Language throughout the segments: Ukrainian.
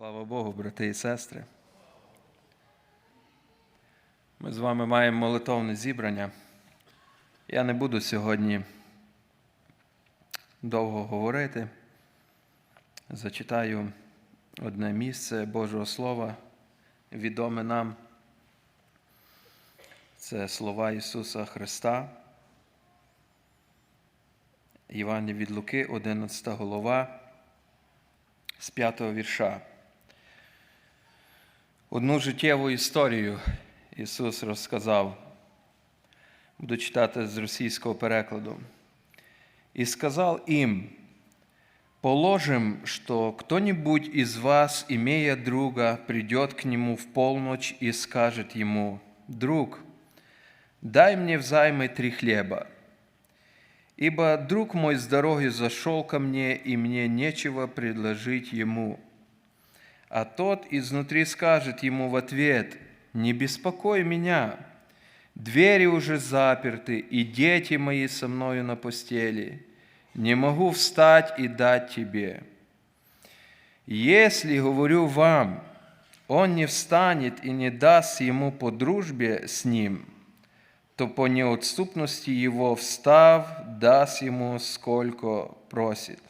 Слава Богу, брати і сестри. Ми з вами маємо молитовне зібрання. Я не буду сьогодні довго говорити. Зачитаю одне місце Божого Слова, відоме нам. Це слова Ісуса Христа. Івані від Луки, 11 голова, з 5 вірша. Одну життєву історію Ісус розказав. Буду читати з російського перекладу. «И сказал им, положим, что кто-нибудь из вас, имея друга, придет к нему в полночь и скажет ему, «Друг, дай мне взаймы три хлеба, ибо друг мой с дороги зашел ко мне, и мне нечего предложить ему». А тот изнутри скажет ему в ответ, «Не беспокой меня, двери уже заперты, и дети мои со мною на постели, не могу встать и дать тебе». Если, говорю вам, он не встанет и не даст ему по дружбе с ним, то по неотступности его, встав, даст ему, сколько просит.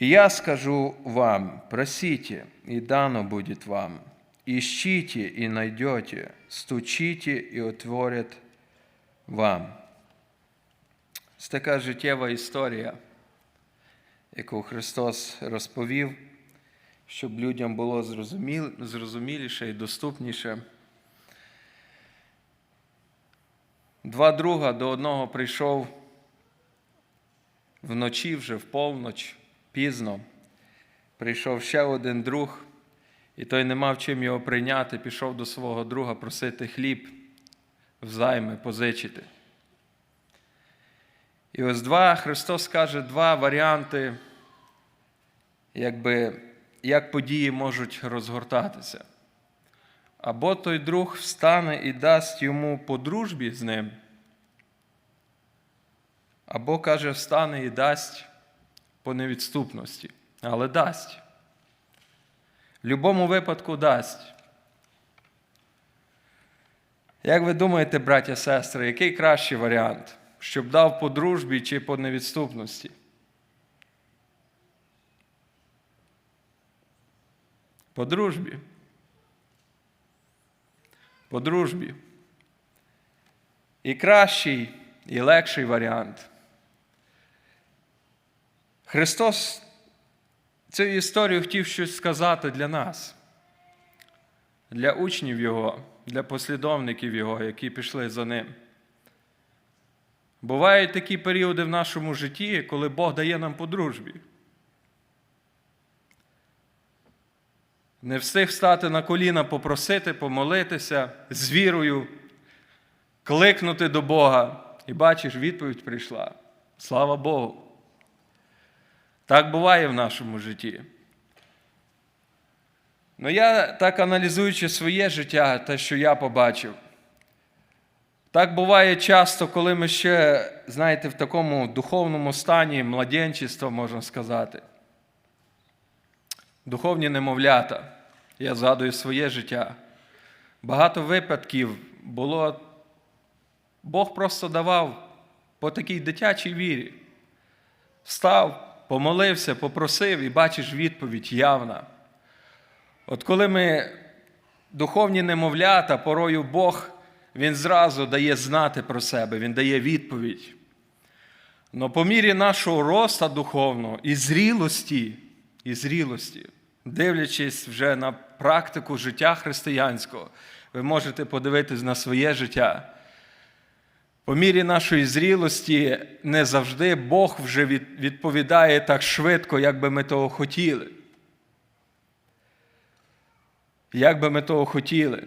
И я скажу вам, просите, и дано будет вам. Ищите и найдете, стучите и отворят вам. Це така життєва історія, яку Христос розповів, щоб людям було зрозуміліше і доступніше. Два друга до одного прийшов вночі вже в полноч, пізно. Прийшов ще один друг, і той не мав чим його прийняти, пішов до свого друга просити хліб взайми позичити. І ось два, Христос каже, два варіанти, якби, як події можуть розгортатися. Або той друг встане і дасть йому по дружбі з ним, або каже, встане і дасть по невідступності, але дасть. В будь-якому випадку дасть. Як ви думаєте, браття сестри, який кращий варіант? Щоб дав по дружбі чи по невідступності? По дружбі. По дружбі. І кращий, і легший варіант. Христос цією історією хотів щось сказати для нас, для учнів Його, для послідовників Його, які пішли за Ним. Бувають такі періоди в нашому житті, коли Бог дає нам по дружбі. Не встиг встати на коліна, попросити, помолитися з вірою, кликнути до Бога. І бачиш, відповідь прийшла. Слава Богу. Так буває в нашому житті. Ну я так аналізуючи своє життя, те, що я побачив, так буває часто, коли ми ще, знаєте, в такому духовному стані младенчества, можна сказати. Духовні немовлята. Я згадую своє життя. Багато випадків було, Бог просто давав по такій дитячій вірі. Встав, помолився, попросив і бачиш відповідь явна. От коли ми духовні немовлята, порою Бог, Він зразу дає знати про себе, Він дає відповідь. Но по мірі нашого роста духовного і зрілості, і зрілості, дивлячись вже на практику життя християнського, ви можете подивитись на своє життя. По мірі нашої зрілості не завжди Бог вже відповідає так швидко, як би ми того хотіли. Як би ми того хотіли.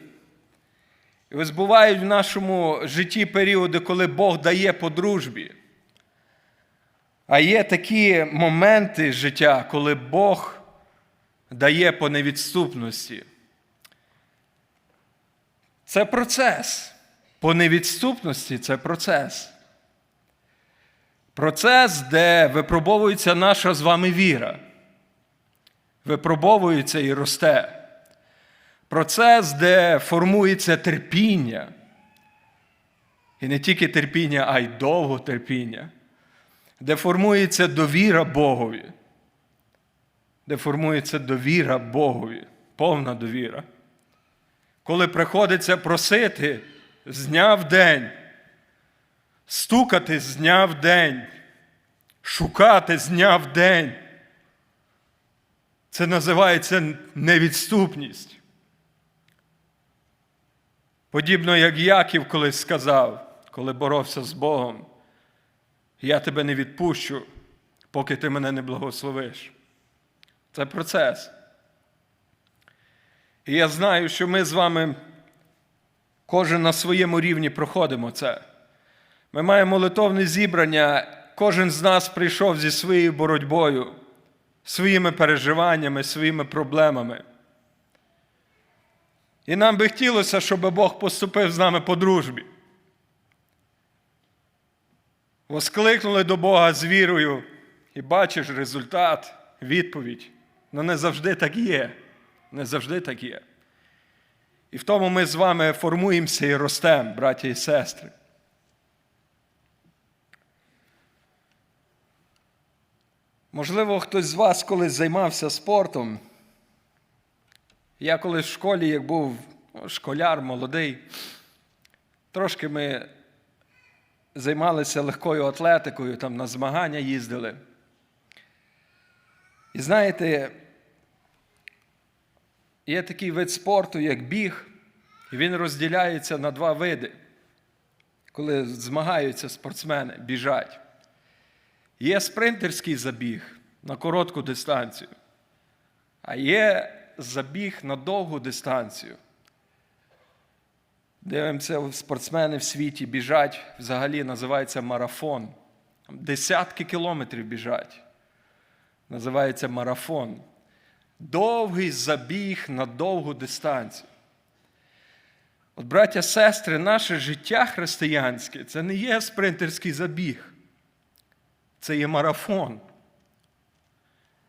І ось бувають в нашому житті періоди, коли Бог дає по дружбі. А є такі моменти життя, коли Бог дає по невідступності. Це процес. По невідступності це процес. Процес, де випробовується наша з вами віра. випробовується і росте. Процес, де формується терпіння. І не тільки терпіння, а й довготерпіння, де формується довіра Богові, де формується довіра Богові, повна довіра. Коли приходиться просити з дня в день, стукати з дня в день, шукати з дня в день. Це називається невідступність. Подібно як Яків колись сказав, коли боровся з Богом, я тебе не відпущу, поки ти мене не благословиш. Це процес. І я знаю, що ми з вами кожен на своєму рівні проходимо це. Ми маємо молитовне зібрання, кожен з нас прийшов зі своєю боротьбою, своїми переживаннями, своїми проблемами. І нам би хотілося, щоб Бог поступив з нами по дружбі. Воскликнули до Бога з вірою і бачиш результат, відповідь. Ну не завжди так є. Не завжди так є. І в тому ми з вами формуємося і ростемо, браті і сестри. Можливо, хтось з вас колись займався спортом. Я колись в школі, як був ну, школяр молодий, трошки ми займалися легкою атлетикою, там на змагання їздили. І знаєте, є такий вид спорту, як біг, і він розділяється на два види, коли змагаються спортсмени, біжать. Є спринтерський забіг на коротку дистанцію, а є забіг на довгу дистанцію. Дивимося, спортсмени в світі біжать, взагалі називається марафон. Десятки кілометрів біжать. Називається марафон. Довгий забіг на довгу дистанцію. От, браття, сестри, наше життя християнське це не є спринтерський забіг. Це є марафон.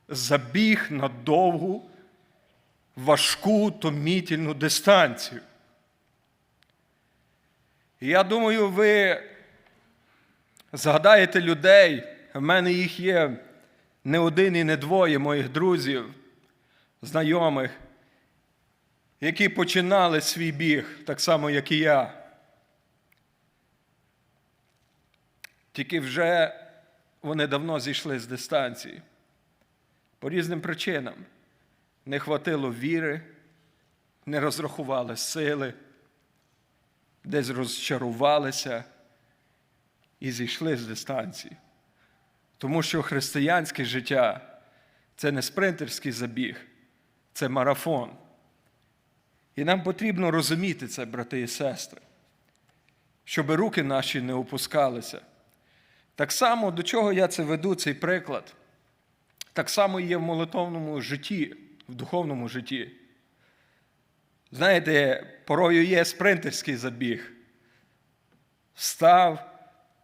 Забіг на довгу, важку томітельну дистанцію. Я думаю, ви згадаєте людей, в мене їх є не один і не двоє моїх друзів, знайомих, які починали свій біг, так само, як і я. Тільки вже вони давно зійшли з дистанції. По різним причинам. Не хватило віри, не розрахували сили, десь розчарувалися і зійшли з дистанції. Тому що християнське життя це не спринтерський забіг, це марафон. І нам потрібно розуміти це, брати і сестри, щоб руки наші не опускалися. Так само, до чого я це веду, цей приклад, так само є в молитовному житті, в духовному житті. Знаєте, порою є спринтерський забіг. Встав,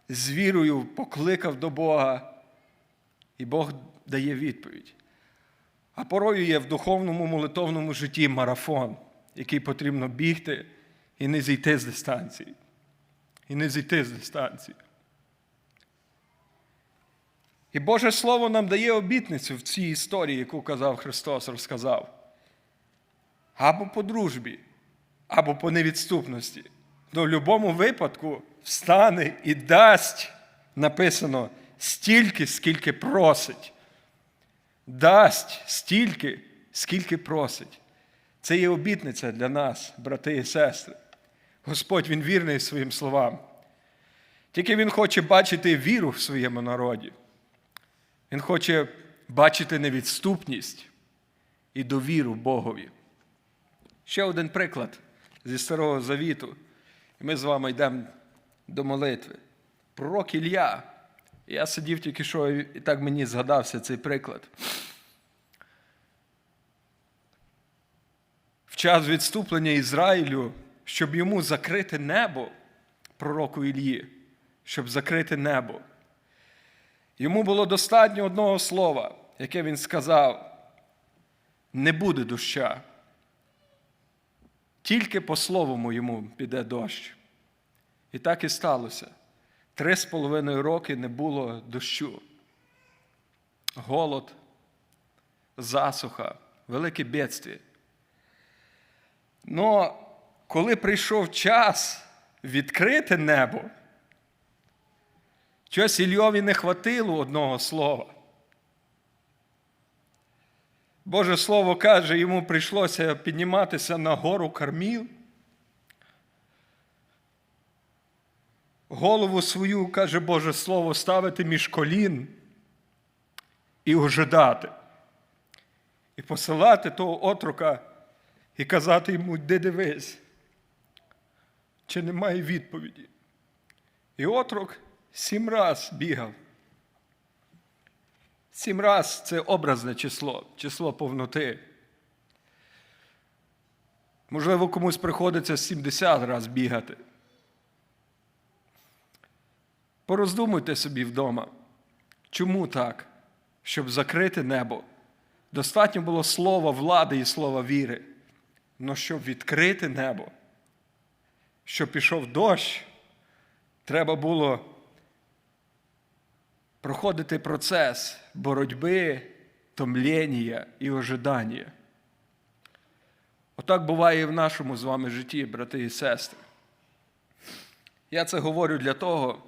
з вірою покликав до Бога, і Бог дає відповідь. А порою є в духовному молитовному житті марафон, який потрібно бігти і не зійти з дистанції. І не зійти з дистанції. І Боже Слово нам дає обітницю в цій історії, яку казав Христос, розказав. Або по дружбі, або по невідступності. Но в будь-якому випадку встане і дасть, написано, стільки, скільки просить. Дасть стільки, скільки просить. Це є обітниця для нас, брати і сестри. Господь Він вірний своїм словам. Тільки Він хоче бачити віру в своєму народі. Він хоче бачити невідступність і довіру Богові. Ще один приклад зі Старого Завіту. Ми з вами йдемо до молитви. Пророк Ілля. Я сидів тільки що, і так мені згадався цей приклад. В час відступлення Ізраїлю, щоб йому закрити небо, пророку Іллі, щоб закрити небо. Йому було достатньо одного слова, яке він сказав. не буде доща. Тільки по слову моєму піде дощ. І так і сталося. Три з половиною роки не було дощу. Голод, засуха, велике бідстві. Но коли прийшов час відкрити небо, щось Ільйові не хватило одного слова. Боже Слово каже, йому прийшлося підніматися на гору Карміл. Голову свою, каже Боже Слово, ставити між колін і ожидати. І посилати того отрока і казати йому, де дивись, чи немає відповіді. І отрок сім раз бігав. Сім раз це образне число, число повноти. Можливо, комусь приходиться 70 раз бігати. Пороздумуйте собі вдома, чому так, щоб закрити небо. Достатньо було слова влади і слова віри. Но щоб відкрити небо, щоб пішов дощ, треба було проходити процес боротьби, томління і ожидання. Отак буває і в нашому з вами житті, брати і сестри. Я це говорю для того,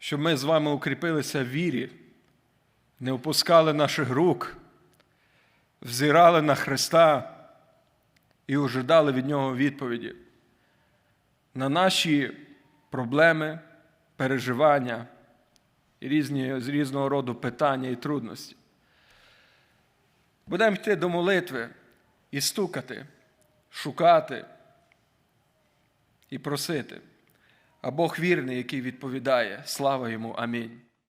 щоб ми з вами укріпилися в вірі, не опускали наших рук, взирали на Христа і ожидали від Нього відповіді на наші проблеми, переживання і різні, з різного роду питання і трудності. Будемо йти до молитви і стукати, шукати і просити. А Бог вірний, який відповідає. Слава йому. Амінь.